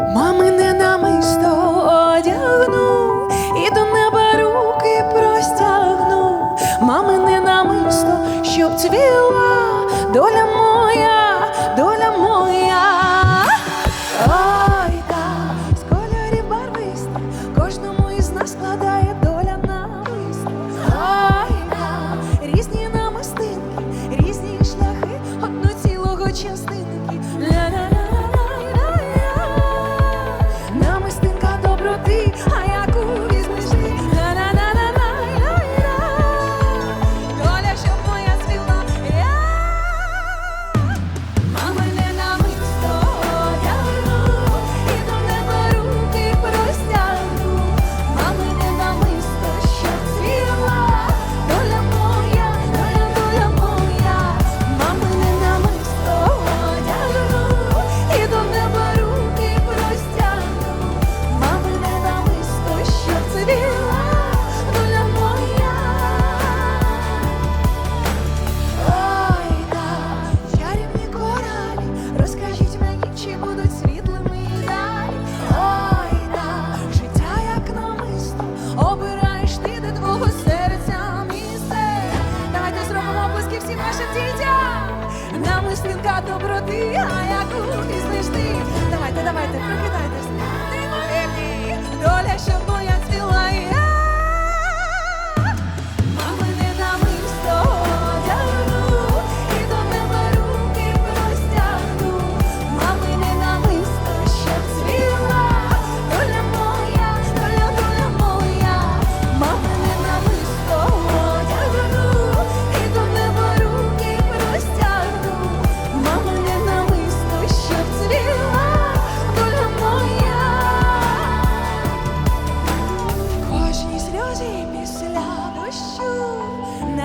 Мамине намисто одягну і до неба руки простягну. Мамине намисто, щоб цвіла доля моя, доля моя. Ой, з кольорів барвисто, кожному із нас складає доля намисто. Різні намистинки, різні шляхи, одно цілого частинки. Оплески всім вашим дітям. Намислинка доброти, а яку ти знайшти.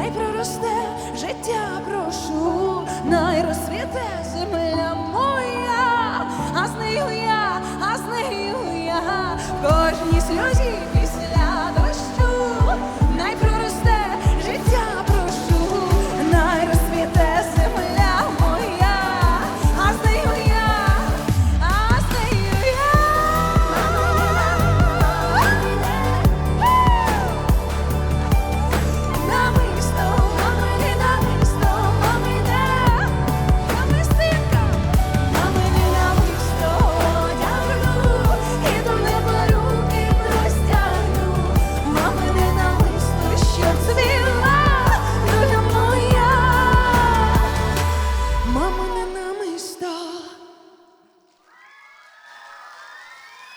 Хай проросте життя, прошу, найрозсвіте земля моя, а з нею я, а з нею я в кожній сльозі.